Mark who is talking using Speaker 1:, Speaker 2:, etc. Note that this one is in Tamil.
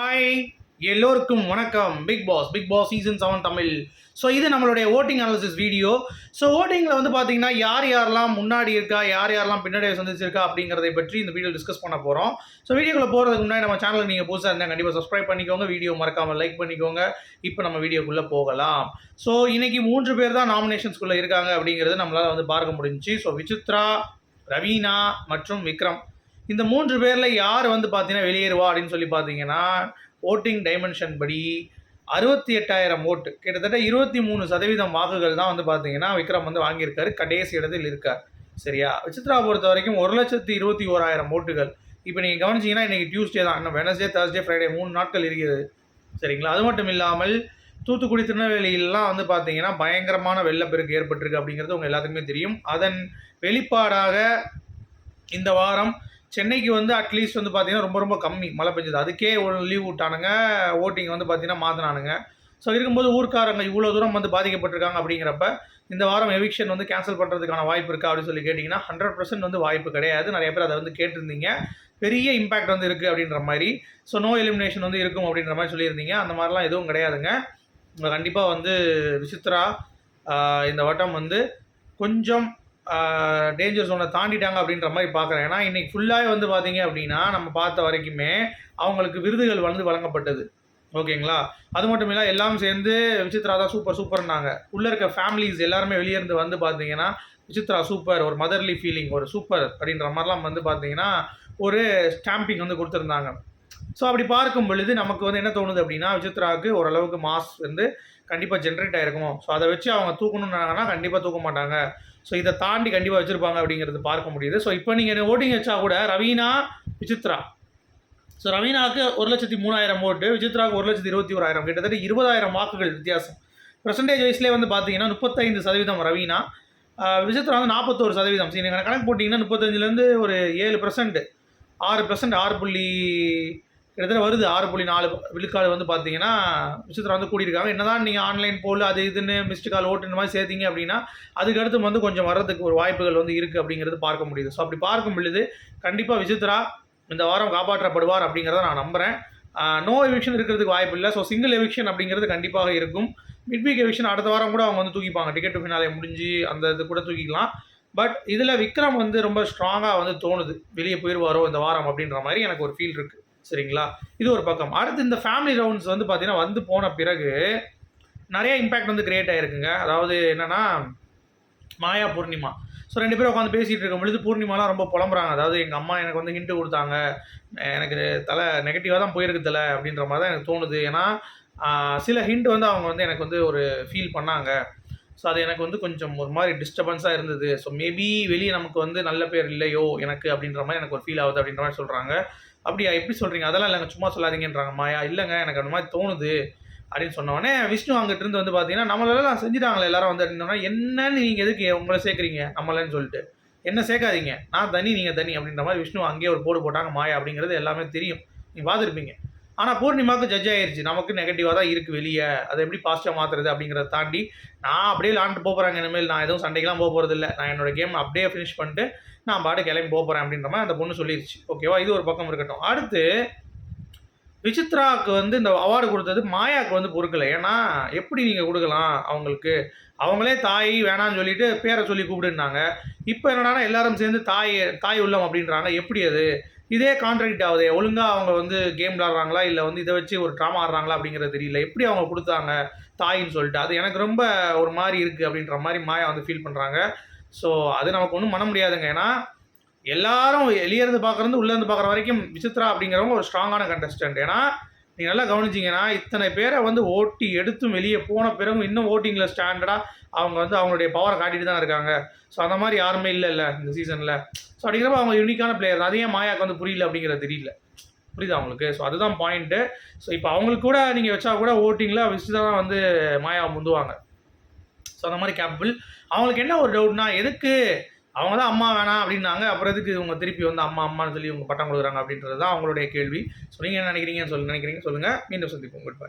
Speaker 1: ஹாய் எல்லோருக்கும் வணக்கம். Bigg Boss Bigg Boss season seven Tamil. So இது நம்மளுடைய ஓட்டிங் அனாலிசிஸ் வீடியோ ஸோ ஓட்டிங்கில் வந்து பார்த்தீங்கன்னா யார் யாரெல்லாம் முன்னாடி இருக்கா யார் யாரெல்லாம் பின்னாடி சந்திச்சிருக்கா அப்படிங்கிறதை பற்றி இந்த வீடியோ டிஸ்கஸ் பண்ண போகிறோம் ஸோ வீடியோக்குள்ள போகிறதுக்கு முன்னாடி நம்ம சேனலுக்கு நீங்கள் புதுசாக இருந்தால் கண்டிப்பாக சப்ஸ்கிரைப் பண்ணிக்கோங்க. வீடியோ மறக்காமல் லைக் பண்ணிக்கோங்க. இப்போ நம்ம வீடியோக்குள்ளே போகலாம். ஸோ இன்றைக்கி மூன்று பேர் தான் நாமினேஷன்ஸ்குள்ளே இருக்காங்க அப்படிங்கிறது நம்மளால் வந்து பார்க்க முடிஞ்சுச்சு. ஸோ விசித்ரா ரவீனா மற்றும் விக்ரம். இந்த மூன்று பேரில் யார் வந்து பார்த்தீங்கன்னா வெளியேறுவா அப்படின்னு சொல்லி பார்த்தீங்கன்னா ஓட்டிங் டைமென்ஷன் படி அறுபத்தி எட்டாயிரம் ஓட்டு கிட்டத்தட்ட இருபத்தி மூணு சதவீதம் வாக்குகள் தான் வந்து பார்த்தீங்கன்னா விக்ரம் வந்து வாங்கியிருக்காரு. கடைசி இடத்தில் இருக்கார். சரியா? விசித்ரா பொறுத்த வரைக்கும் ஒரு லட்சத்தி இருபத்தி ஓராயிரம் ஓட்டுகள் இப்போ நீங்கள் கவனிச்சிங்கன்னா இன்றைக்கி டியூஸ்டே தான். இன்னும் வெனஸ்டே தேர்ஸ்டே ஃப்ரைடே மூணு நாட்கள் இருக்கிறது. சரிங்களா? அது மட்டும் இல்லாமல் தூத்துக்குடி திருநெல்வேலியிலலாம் வந்து பார்த்தீங்கன்னா பயங்கரமான வெள்ளப்பெருக்கு ஏற்பட்டிருக்கு அப்படிங்கிறது உங்கள் எல்லாத்துக்குமே தெரியும். அதன் வெளிப்பாடாக இந்த வாரம் சென்னைக்கு வந்து அட்லீஸ்ட் வந்து பார்த்தீங்கன்னா ரொம்ப ரொம்ப கம்மி மழை பெஞ்சது. அதுக்கே ஒரு லீவ் விட்டானுங்க. ஓட்டிங் வந்து பார்த்தீங்கன்னா மாற்றினானுங்க ஸோ இருக்கும்போது ஊர்க்காரங்க இவ்வளோ தூரம் வந்து பாதிக்கப்பட்டிருக்காங்க அப்படிங்கிறப்ப இந்த வாரம் எவிக்ஷன் வந்து கேன்சல் பண்ணுறதுக்கான வாய்ப்பு இருக்கா அப்படின்னு சொல்லி கேட்டிங்கன்னா ஹண்ட்ரட் பர்சன்ட் வந்து வாய்ப்பு கிடையாது. நிறைய பேர் அதை வந்து கேட்டிருந்தீங்க. பெரிய இம்பாக்ட் வந்து இருக்குது அப்படின்ற மாதிரி. ஸோ நோ எலிமினேஷன் வந்து இருக்கும் அப்படின்ற மாதிரி சொல்லியிருந்தீங்க. அந்த மாதிரிலாம் எதுவும் கிடையாதுங்க. கண்டிப்பாக வந்து விசித்ரா இந்த வட்டம் வந்து கொஞ்சம் டேஞ்சர் ஜோனை தாண்டிட்டாங்க அப்படின்ற மாதிரி பார்க்குறேன். ஏன்னா இன்றைக்கி ஃபுல்லாகவே வந்து பார்த்தீங்க அப்படின்னா நம்ம பார்த்த வரைக்குமே அவங்களுக்கு விருதுகள் வந்து வழங்கப்பட்டது. ஓகேங்களா? அது மட்டும் இல்லை எல்லாம் சேர்ந்து விசித்ரா தான் சூப்பர் சூப்பர்னாங்க உள்ளே இருக்க ஃபேமிலிஸ் எல்லாருமே வெளியே இருந்து வந்து பார்த்தீங்கன்னா விசித்ரா சூப்பர் ஒரு மதர்லி ஃபீலிங் ஒரு சூப்பர் அப்படின்ற மாதிரிலாம் வந்து பார்த்தீங்கன்னா ஒரு ஸ்டாம்பிங் வந்து கொடுத்துருந்தாங்க. ஸோ அப்படி பார்க்கும் பொழுது நமக்கு வந்து என்ன தோணுது அப்படின்னா விசித்ராவுக்கு ஓரளவுக்கு மாஸ் வந்து கண்டிப்பாக ஜென்ரேட் ஆகிருக்கும் ஸோ அதை வச்சு அவங்க தூக்கணுன்னாங்கன்னா கண்டிப்பாக தூக்க மாட்டாங்க. ஸோ இதை தாண்டி கண்டிப்பாக வச்சுருப்பாங்க அப்படிங்கிறது பார்க்க முடியுது. ஸோ இப்போ நீங்கள் ஓட்டிங் வச்சா கூட ரவீனா விசித்ரா ஸோ ரவீனாவுக்கு ஒரு லட்சத்தி மூணாயிரம் ஓட்டு விசித்ராவுக்கு ஒரு லட்சத்தி இருபத்தி ஓராயிரம் கிட்டத்தட்ட இருபதாயிரம் வாக்குகள் வித்தியாசம். பர்சன்டேஜ் வைஸ்லேயே வந்து பார்த்தீங்கன்னா முப்பத்தைந்து சதவீதம் ரவீனா. விசித்ரா வந்து நாற்பத்தோரு சதவீதம். சரி நீங்கள் கணக்கு போட்டிங்கன்னா முப்பத்தஞ்சுலேருந்து ஒரு ஏழு பர்சன்ட் ஆறு பர்சன்ட் ஆறு புள்ளி கிட்டத்தட்ட வருது ஆறு புள்ளி நாலு விழுக்காடு வந்து பார்த்தீங்கன்னா விஷயத்தில் வந்து கூடியிருக்காங்க. என்னதான் நீங்கள் ஆன்லைன் போல் அது இதுன்னு மிஸ்டு கால் ஓட்டு இந்த மாதிரி சேர்த்தீங்க அப்படின்னா அதுக்கடுத்து வந்து கொஞ்சம் வர்றதுக்கு ஒரு வாய்ப்புகள் வந்து இருக்குது அப்படிங்கிறது பார்க்க முடியுது. ஸோ அப்படி பார்க்கும் பொழுது கண்டிப்பாக விசித்ரா இந்த வாரம் காப்பாற்றப்படுவார் அப்படிங்கிறத நான் நம்புகிறேன் நோ எவிக்ஷன் இருக்கிறதுக்கு வாய்ப்பு இல்லை. ஸோ சிங்கிள் எவிக்ஷன் அப்படிங்கிறது கண்டிப்பாக இருக்கும். மிட் வீக் எவிக்ஷன் அடுத்த வாரம் கூட அவங்க வந்து தூக்கிப்பாங்க. டிக்கெட் ஃபினாலே முடிஞ்சு அந்த இது கூட தூக்கிக்கலாம். பட் இதில் விக்ரம் வந்து ரொம்ப ஸ்ட்ராங்காக வந்து தோணுது. வெளியே போயிடுவாரோ இந்த வாரம் அப்படின்ற மாதிரி எனக்கு ஒரு ஃபீல் இருக்குது சரிங்களா? இது ஒரு பக்கம். அடுத்து இந்த ஃபேமிலி ரவுண்ட்ஸ் வந்து பார்த்தீங்கன்னா வந்து போன பிறகு நிறைய இம்பேக்ட் வந்து கிரியேட் ஆகிருக்குங்க அதாவது என்னென்னா மாயா பூர்ணிமா. ஸோ ரெண்டு பேரும் உட்காந்து பேசிகிட்டு இருக்கும் பொழுது பூர்ணிமாலாம் ரொம்ப புலம்புறாங்க. அதாவது எங்கள் அம்மா எனக்கு வந்து ஹிண்ட்டு கொடுத்தாங்க. எனக்கு தலை நெகட்டிவாக தான் போயிருக்கு தலை அப்படின்ற மாதிரி தான் எனக்கு தோணுது. ஏன்னா சில ஹிண்ட் வந்து அவங்க வந்து எனக்கு வந்து ஒரு ஃபீல் பண்ணாங்க. ஸோ அது எனக்கு வந்து கொஞ்சம் ஒரு மாதிரி டிஸ்டர்பன்ஸாக இருந்தது. ஸோ மேபி வெளியே நமக்கு வந்து நல்ல பேர் இல்லையோ எனக்கு அப்படின்ற மாதிரி எனக்கு ஒரு ஃபீல் ஆகுது அப்படின்ற மாதிரி சொல்கிறாங்க அப்படியா எப்படி சொல்கிறீங்க அதெல்லாம் இல்லைங்க சும்மா சொல்லாதீங்கன்றாங்க மாயா இல்லைங்க எனக்கு அந்த மாதிரி தோணுது. அப்படின்னு சொன்னோடனே விஷ்ணு அங்கிட்டு இருந்து வந்து பார்த்தீங்கன்னா நம்மளெல்லாம் செஞ்சுட்டாங்களே எல்லாரும் வந்து. அப்படின்னா என்னன்னு நீங்கள் எதுக்கு உங்களை சேர்க்குறீங்க நம்மளன்னு சொல்லிட்டு? என்ன சேர்க்காதீங்க நான் தனி நீங்கள் தனி. அப்படின்ற மாதிரி விஷ்ணு அங்கேயே ஒரு போடு போட்டாங்க மாயா அப்படிங்கிறது எல்லாமே தெரியும். நீங்கள் பார்த்துருப்பீங்க. ஆனால் பூர்ணிமாவுக்கு ஜட்ஜ் ஆயிடுச்சு நமக்கு நெகட்டிவாக தான் இருக்குது வெளியே. அதை எப்படி பாசிட்டிவாக மாற்றுறது அப்படிங்கிறத தாண்டி நான் அப்படியே விளாண்டு போகிறாங்க இனிமேல் நான் எதுவும் சண்டைக்கெலாம் போக போகிறது இல்லை நான் என்னோட கேம் அப்படியே ஃபினிஷ் பண்ணிட்டு நான் பாட்டு கிளம்பி போகிறேன் அப்படின்ற மாதிரி அந்த பொண்ணு சொல்லிருச்சு. ஓகேவா இது ஒரு பக்கம் இருக்கட்டும். அடுத்து விசித்ராவுக்கு வந்து இந்த அவார்டு கொடுத்தது மாயாவுக்கு வந்து பொறுக்கலை. ஏன்னா எப்படி நீங்கள் கொடுக்கலாம் அவங்களுக்கு? அவங்களே தாய் வேணான்னு சொல்லிட்டு பேரை சொல்லி கூப்பிடுனாங்க. இப்போ என்னடான்னா எல்லாரும் சேர்ந்து தாய் தாய் உள்ளம் அப்படின்றாங்க. எப்படி அது? இதே கான்ட்ராக்ட் ஆகுது. ஒழுங்காக அவங்க வந்து கேம் விளாட்றாங்களா இல்லை வந்து இதை வச்சு ஒரு ட்ராமா ஆடுறாங்களா அப்படிங்கிறது தெரியல. எப்படி அவங்க கொடுத்தாங்க தாயின்னு சொல்லிட்டு. அது எனக்கு ரொம்ப ஒரு மாதிரி இருக்குது அப்படின்ற மாதிரி மாயா வந்து ஃபீல் பண்ணுறாங்க ஸோ அது நமக்கு ஒன்றும் பண்ண முடியாதுங்க. ஏன்னா எல்லாரும் வெளியே இருந்து பார்க்குறது உள்ளே இருந்து பார்க்குற வரைக்கும் விசித்ரா அப்படிங்கிறவங்க ஒரு ஸ்ட்ராங்கான கண்டஸ்டன்ட் ஏன்னா நீங்கள் நல்லா கவனிச்சிங்கன்னா இத்தனை பேரை வந்து ஓட்டி எடுத்தும் வெளியே போன பிறகும் இன்னும் ஓட்டிங்கில் ஸ்டாண்டர்டாக அவங்க வந்து அவங்களுடைய பவரை காட்டிட்டு தான் இருக்காங்க. ஸோ அந்த மாதிரி யாருமே இல்லை இல்லை இந்த சீசனில் ஸோ அப்படிங்கிறப்ப அவங்க யூனிக்கான பிளேயர் அதே மாயாக்கு வந்து புரியல அப்படிங்கிறது தெரியல. புரியுதா அவங்களுக்கு ஸோ அதுதான் பாயிண்ட்டு ஸோ இப்போ அவங்களுக்கு கூட நீங்கள் வச்சா கூட ஓட்டிங்கில் விசித்ரா தான் வந்து மாயா முந்துவாங்க. ஸோ அந்த மாதிரி கேப்பபிள் அவங்களுக்கு என்ன ஒரு டவுட்னா எதுக்கு அவங்க தான் அம்மா வேணாம் அப்படின்னாங்க. அப்புறம் எதுக்கு இவங்க திருப்பி வந்து அம்மா அம்மான்னு சொல்லி இவங்க பட்டம் கொடுக்குறாங்க அப்படின்றது தான் அவங்களுடைய கேள்வி. ஸோ நீங்கள் என்ன நினைக்கிறீங்கன்னு சொல்லி நினைக்கிறீங்க சொல்லுங்கள் மீண்டும் சந்திப்போம். Good bye